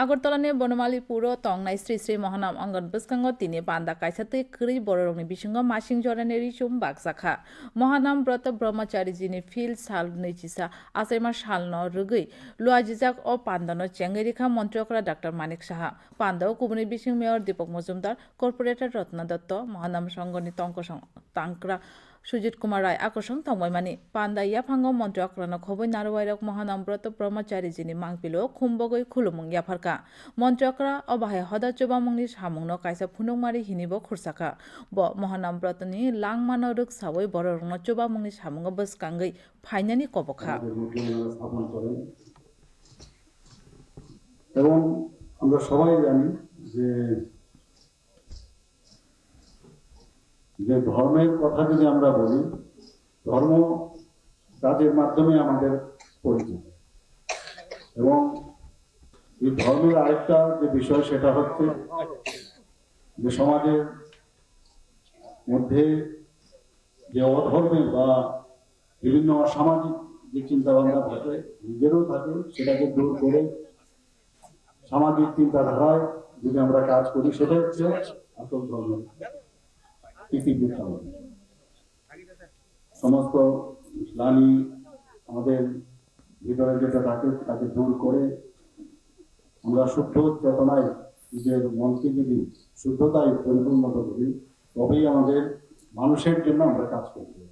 আগরতলাनि বনমালী পুর তংনাই শ্রী শ্রী মহানাম অঙ্গন বসকাঙ্গ তিনি পান্দা কাইসাতে ক্রি বড়রংনি বিসঙ্গ মাসিং জরানি রিসুম বাগসাখা। মহানাম ব্রত ব্রহ্মচারী যিনি ফিল সাল নৈচিসা আসাইমা সালন রুগৈ লুয়াজিজাক ও পান্দানো চেঙ্গেরিখা মন্ত্রকরা ডাক্তার মানিক সাহা। পান্দাও কুবনি বিসিং মেয়র দীপক মজুমদার, কর্পোরেটর রত্না দত্ত, মহানাম সংগনি তঙ্ক তাংক্রা সুজিত কুমার রায় আকর্ষণ তংবাইমানি পান্দা ইয়াফাঙ্গ মন্ত্র আক্রানো খবৈ নারওয়াইরক মহানাম ব্রত ব্রহ্মচারী যিনি মাংপিলো খুম্বগৈ খুলুমুং ইয়াফারকা মন্ত্রকরা অবাহে হদাচবামুংনি সামুংনো কাইসা ফুনুংমারি হিনিব খুরসাখা ব মহানাম ব্রতনি লাংমানো রুক সাবৈ বড় রং চবামুংনি সামুং বসকাঙ্গৈ ফাইনানি কবখা এবং আমরা সবাই জানি যে যে ধর্মের কথা যদি আমরা বলি, ধর্ম কাজের মাধ্যমে আমাদের পরিচয়। এবং এই ধর্মের আরেকটা যে বিষয়, সেটা হচ্ছে যে সমাজের মধ্যে যে অধর্মে বা বিভিন্ন অসামাজিক যে চিন্তা ভাবনা থাকে, নিজেরও থাকে, সেটাকে দূর করে সামাজিক চিন্তাধারায় যদি আমরা কাজ করি, সেটা হচ্ছে আসল ধর্ম। সমস্ত ইসলামী আমাদের ভিতরে যেটা থাকে তাকে দূর করে আমরা শুদ্ধ চেতনায় নিজের মনকে যদি শুদ্ধতায় পরিপূর্ণ করি তবেই আমাদের মানুষের জন্য আমরা কাজ পারি